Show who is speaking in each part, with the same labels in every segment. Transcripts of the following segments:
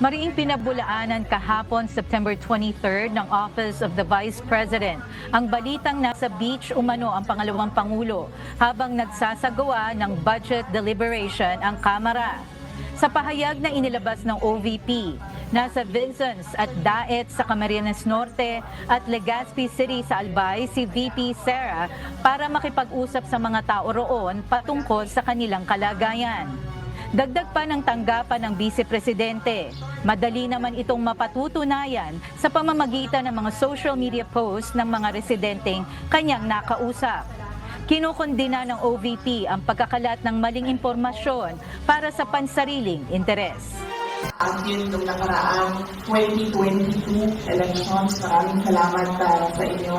Speaker 1: Mariing pinabulaanan kahapon September 23 ng Office of the Vice President ang balitang nasa beach umano ang pangalawang Pangulo habang nagsasagawa ng budget deliberation ang Kamara. Sa pahayag na inilabas ng OVP, nasa Vincennes at Daet sa Camarines Norte at Legazpi City sa Albay si VP Sara para makipag-usap sa mga tao roon patungkol sa kanilang kalagayan. Dagdag pa ng tanggapan ng Vice Presidente. Madali naman itong mapatutunayan sa pamamagitan ng mga social media posts ng mga residenteng kanyang nakausap. Kinukundina ng OVP ang pagkakalat ng maling impormasyon para sa pansariling interes.
Speaker 2: Ang yun nung nakaraang 2022 elections. Maraming salamat uh, sa inyo.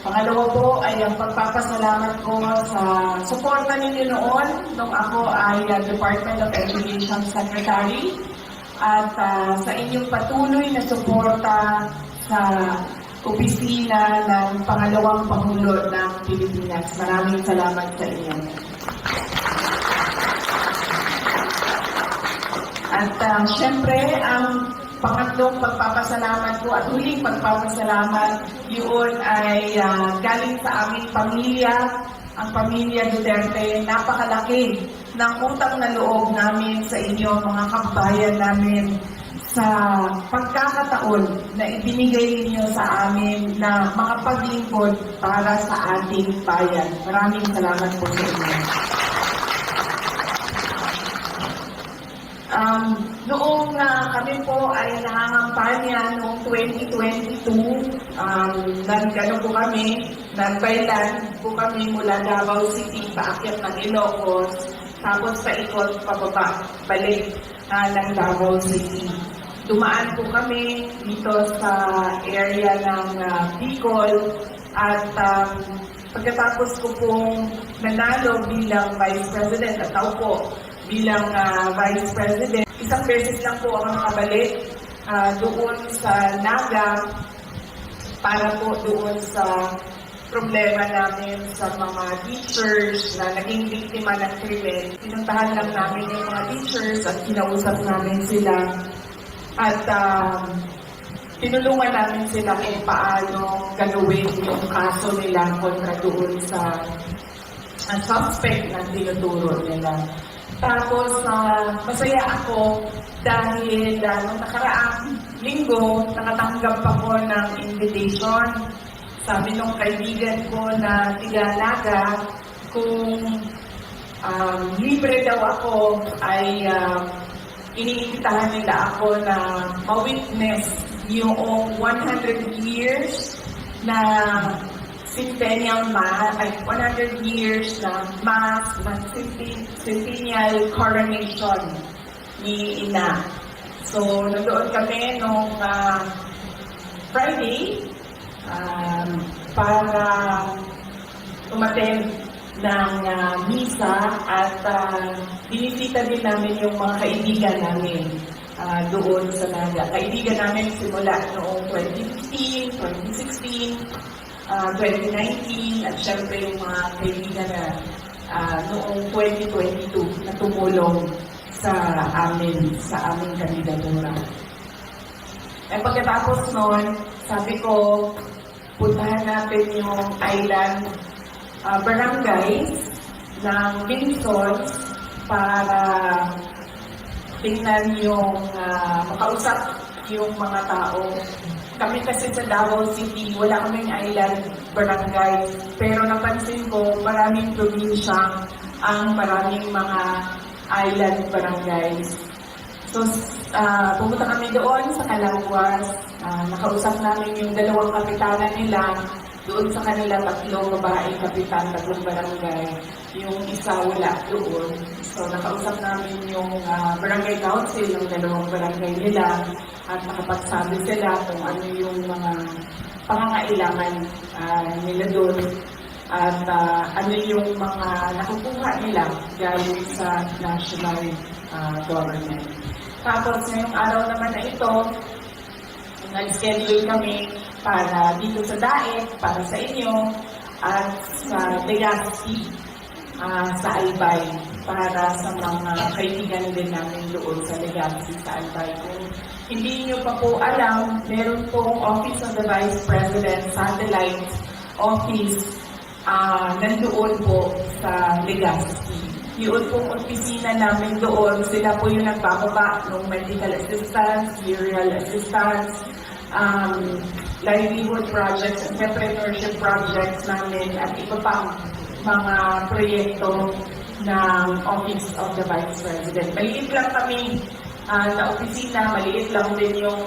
Speaker 2: Pangalawa po ay ang pagpapasalamat ko sa suporta ninyo noon nung ako ay uh, Department of Education Secretary at uh, sa inyong patuloy na suporta sa opisina ng pangalawang Pangulo ng Pilipinas. Maraming salamat sa inyo. At uh, syempre, ang pangatlong pagpapasalamat ko at huling pagpapasalamat yun ay ah, galing sa aming pamilya, ang pamilya Duterte. Napakalaki ng utang na loob namin sa inyo, mga kabayan namin, sa pagkakataon na ibinigay ninyo sa amin na makapaglingkod para sa ating bayan. Maraming salamat po sa inyo. Um, noong ah, kami po ay nangangampanya noong 2022, um, nagano po kami, nagbaylan po kami mula Davao City, paakyat ng Ilocos, tapos paikot pababa, balik ah, ng Davao City. Dumaan po kami dito sa area ng ah, Bicol at um, pagkatapos ko pong nanalo bilang Vice President at ako po bilang ah, Vice President. Isang beses lang po ako nakabalik ah, doon sa Naga para po doon sa problema namin sa mga teachers na naging biktima ng krimen. Pinuntahan lang namin yung mga teachers at kinausap namin sila. At um, tinulungan namin sila kung paano gagawin yung kaso nila kontra doon sa ang suspect na tinuturo nila. Tapos, ah, masaya ako dahil uh, nung nakaraang linggo, nakatanggap ako ng invitation. Sabi nung kaibigan ko na tigalaga, kung um, libre daw ako, ay uh, iniimbitahan nila ako na ma-witness yung 100 years na centennial mass, ay 100 years na mass ng centen- centennial coronation ni Ina. So, nandoon kami nung ah, Friday um, para umattend ng ah, misa at uh, binisita din namin yung mga kaibigan namin ah, doon sa Naga. Kaibigan namin simula noong 2015, 2016, ah, 2019, at syempre yung mga kaibigan na ah, noong 2022 na tumulong sa amin, sa aming kandidatura. Eh pagkatapos noon, sabi ko, puntahan natin yung island ah, barangays ng Minsos para tingnan yung ah, makausap yung mga tao. Kami kasi sa Davao City, wala kaming island barangay. Pero napansin ko, maraming probinsya ang maraming mga island barangays. So, ah, pumunta kami doon sa Calauas. Ah, nakausap namin yung dalawang kapitana nila. Doon sa kanila, tatlong babaeng kapitan, tatlong barangay. Yung isa wala doon. So, nakausap namin yung ah, barangay council ng dalawang barangay nila. At nakapagsabi sila kung ano yung mga pangangailangan ah, nila doon at ah, ano yung mga nakukuha nila galing sa national ah, government. Tapos ngayong araw naman na ito, nag-schedule kami para dito sa Daet, para sa inyo, at sa Legazpi, ah, sa Albay. para sa mga kaibigan din namin doon sa Legazpi sa Albay. Kung hindi nyo pa po alam, meron pong Office of the Vice President Satellite Office ah nandoon po sa Legazpi. Yun pong opisina namin doon, sila po yung nagbababa ng medical assistance, burial assistance, um, livelihood projects, entrepreneurship projects namin, at iba pang mga proyekto ng Office of the Vice President. Maliit lang kami ah, na opisina, maliit lang din yung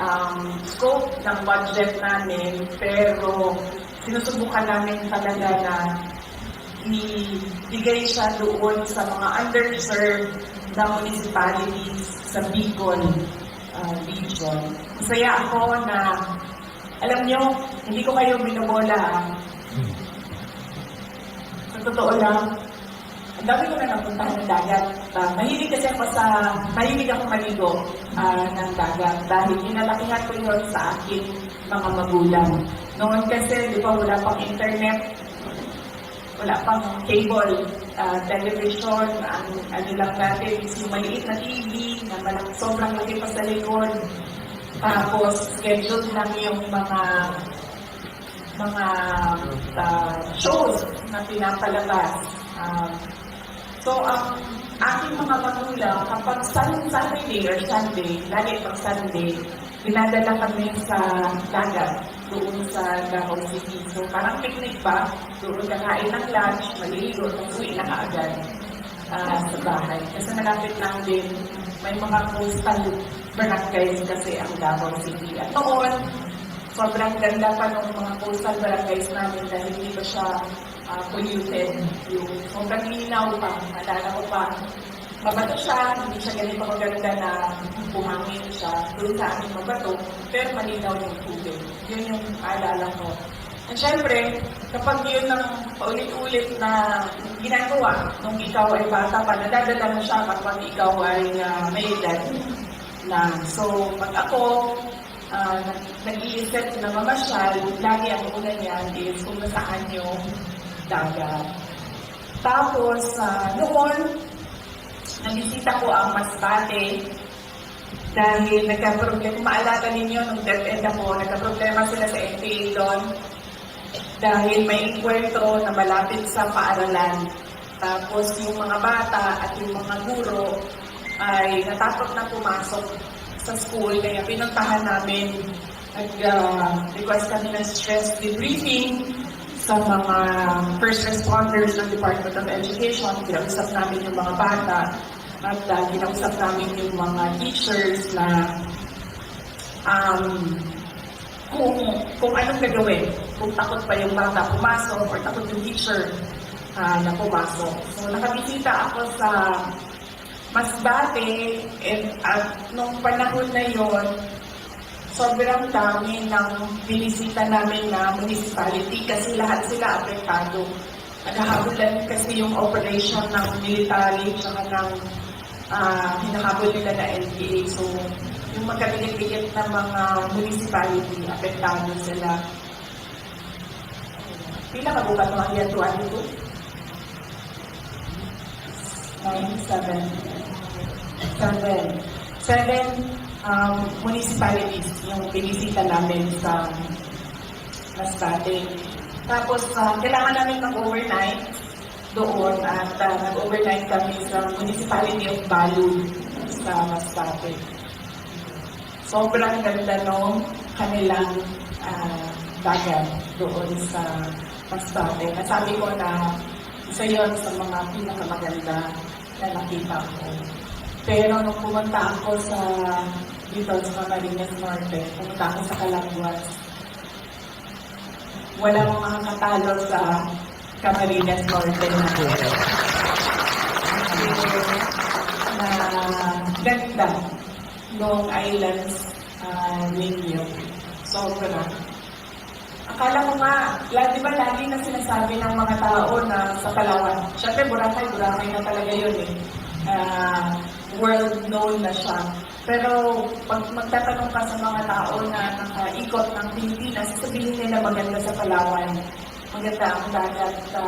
Speaker 2: um, scope ng budget namin, pero sinusubukan namin talaga na ibigay siya doon sa mga underserved na municipalities sa Bicol uh, region. Masaya ako na, alam nyo, hindi ko kayo binobola. Sa totoo lang, ang dami ko na napuntahan ng dagat. Uh, mahilig kasi ako sa, mahilig ako maligo ah, ng dagat dahil inalakihan ko yun sa akin mga magulang. Noon kasi, di ba, wala pang internet, wala pang cable, ah, television, ang ano lang natin is yung maliit na TV na malaki, sobrang laki pa sa likod. Tapos, scheduled lang yung mga mga ah, shows na pinapalabas. Ah, so, ang aking mga magulang, kapag Saturday or Sunday, lagi pag Sunday, dinadala kami sa dagat doon sa Davao City. So, parang picnic pa, doon kakain ng lunch, maliligo, uwi na kaagad ah, sa bahay. Kasi malapit lang din, may mga coastal barangays kasi ang Davao City. At noon, sobrang ganda pa ng mga coastal barangays namin dahil hindi pa siya ah, polluted. Yung sobrang linaw pa, nalala ko pa. Mabato siya, hindi siya ganito maganda na bumangin siya. Doon sa amin mabato, pero malinaw yung tubig. Yun yung alala ko. At syempre, kapag yun ang paulit-ulit na ginagawa nung ikaw ay bata pa, nadadala mo siya kapag ikaw ay ah, may edad na. So, pag ako, uh, nag-iisip na mamasyal, lagi ang una niyan is kung nasaan yung dagat. Tapos, ah, noon, nabisita ko ang Masbate dahil nagka-problema, maalala ninyo, nung DepEd ako, nagka-problema sila sa NPA doon dahil may enkwentro na malapit sa paaralan. Tapos yung mga bata at yung mga guro ay natakot na pumasok sa school, kaya pinuntahan namin, nag-request kami ng stress debriefing sa mga first responders ng Department of Education. Kinausap namin yung mga bata at uh, kinausap namin yung mga teachers na um, kung, kung anong gagawin. Kung takot pa yung bata pumasok or takot yung teacher ah, na pumasok. So nakabisita ako sa Masbate and at nung panahon na yon sobrang dami ng binisita namin na municipality kasi lahat sila apektado. Naghahabulan kasi yung operation ng military tsaka ng ah, hinahabol nila na LPA. So, yung magkabigit-bigit na mga municipality, apektado sila. Pila ka ito ang year 22? 9, 7. 7. Seven um, municipalities yung binisita namin sa Masbate. Tapos, ah, kailangan namin mag-overnight doon at ah, nag-overnight kami sa Municipality of Balud sa Masbate. Sobrang ganda nung kanilang ah, dagat doon sa Masbate. Nasabi ko na isa yon sa mga pinakamaganda na nakita ko. Pero nung pumunta ako sa dito sa Camarines Norte, pumunta ako sa Calanguas, walang makakatalo sa Camarines Norte na na ganda ng islands uh, ninyo. Sobra. Akala ko nga, la- di ba lagi na sinasabi ng mga tao na sa Palawan, syempre Boracay, Boracay na talaga yun eh. Ah, world known na siya. Pero pag magtatanong ka sa mga tao na nakaikot ng Pilipinas, sabihin nila maganda sa Palawan. Maganda ang dagat sa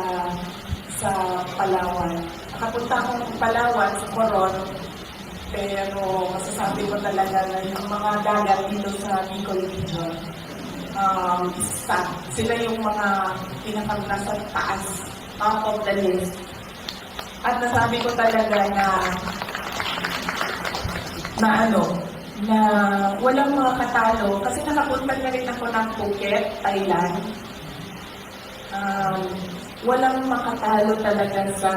Speaker 2: sa Palawan. nakapunta akong Palawan sa Coron, pero masasabi ko talaga na yung mga dagat dito sa Bicol region, um, isa, sila yung mga pinakang nasa taas, top of the list. At nasabi ko talaga na na ano, na walang mga katalo kasi nakapunta na rin ako ng Phuket, Thailand. Um, walang makatalo talaga sa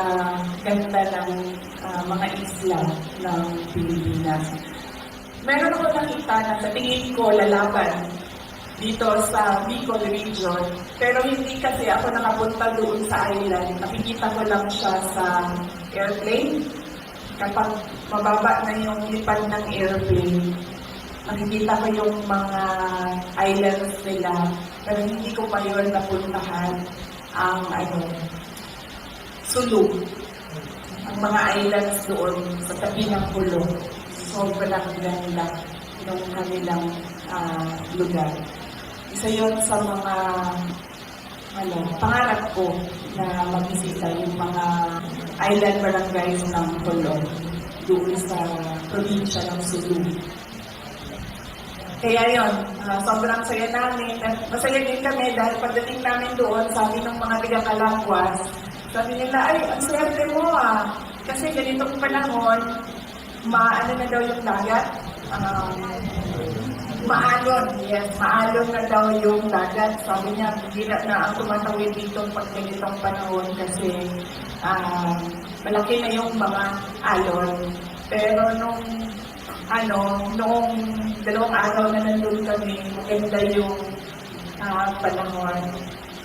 Speaker 2: ganda ng ah, mga isla ng Pilipinas. Meron ako nakita na sa tingin ko lalaban dito sa Bicol region, pero hindi kasi ako nakapunta doon sa island. Nakikita ko lang siya sa airplane. Kapag mababa na yung lipad ng airplane, nakikita ko yung mga islands nila, pero hindi ko pa yun napuntahan ang ano, Sulu. Ang mga islands doon sa tabi ng pulo. Sobrang ganda ng kanilang ah, lugar. Isa yun sa mga ano, pangarap ko na magbisita yung mga island barangays ng Pulo doon sa probinsya ng Sulu. Kaya yun, ah, sobrang saya namin. Masaya din kami dahil pagdating namin doon, sabi ng mga taga-Kalangwas, sabi nila, ay, ang swerte mo ah. Kasi ganitong panahon, maano na daw yung dagat. Um, maalon, yes, maalon na daw yung dagat. Sabi niya, hindi na, na ang tumatawid dito pag ganitong panahon kasi ah, malaki na yung mga alon. Pero nung ano, noong dalawang araw na nandun kami, maganda yung ah, panahon.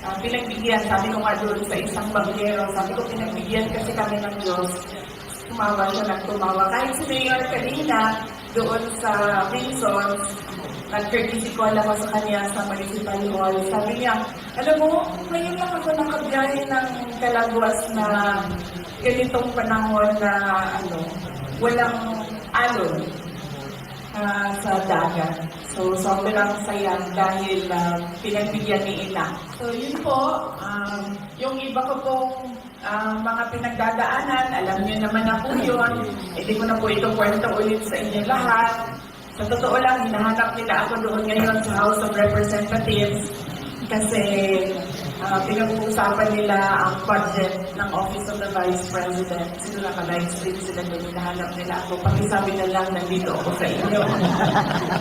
Speaker 2: Ah, pinagbigyan, sabi ko nga doon sa isang bagyero, sabi ko pinagbigyan kasi kami ng Diyos. Tumawa siya ng tumawa. Kahit si Mayor kanina, doon sa Wilson, nag-courtesy call ako sa kanya sa Municipal Hall. Sabi niya, alam mo, ngayon lang ako nakabiyahe ng Calagwas na ganitong panahon na ano, walang alon ah, sa dagat. So, sobrang saya dahil ah, pinagbigyan ni Ina. So, yun po, um, yung iba ko pong ah, mga pinagdadaanan, alam niyo naman na po yun. Hindi ko na po ito kwento ulit sa inyo lahat. Sa totoo lang, hinahanap nila ako doon ngayon sa House of Representatives kasi ah, pinag-uusapan nila ang budget ng Office of the Vice President. Siguro naka-live stream sila doon, hinahanap nila ako. Pakisabi na lang, nandito ako sa inyo.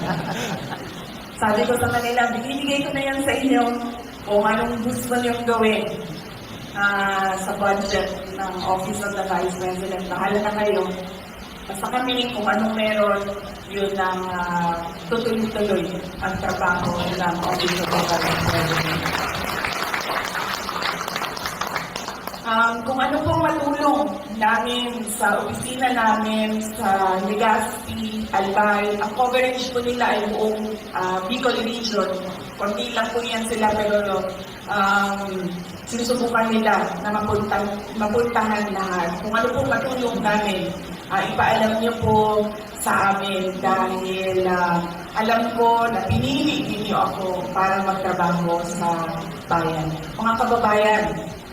Speaker 2: Sabi ko sa kanila, binibigay ko na yan sa inyo kung anong gusto niyong gawin ah, sa budget ng Office of the Vice President. Bahala na kayo. Basta kami kung anong meron, yun ang ah, tutuloy-tuloy ang trabaho ng Office of Vice President. Um, kung ano pong matulong namin sa opisina namin, sa Legazpi, Albay, ang coverage po nila ay buong ah, Bicol Region. Kunti lang po yan sila pero um, sinusubukan nila na mapunta, mapuntahan lahat. Kung ano pong matulong namin, ah, ipaalam niyo po sa amin dahil ah, alam ko na pinili ninyo ako para magtrabaho sa bayan. Mga kababayan,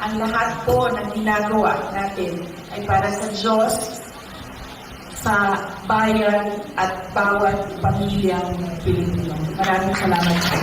Speaker 2: ang lahat po ng ginagawa natin ay para sa Diyos, sa bayan at bawat pamilyang Pilipino. Maraming salamat po.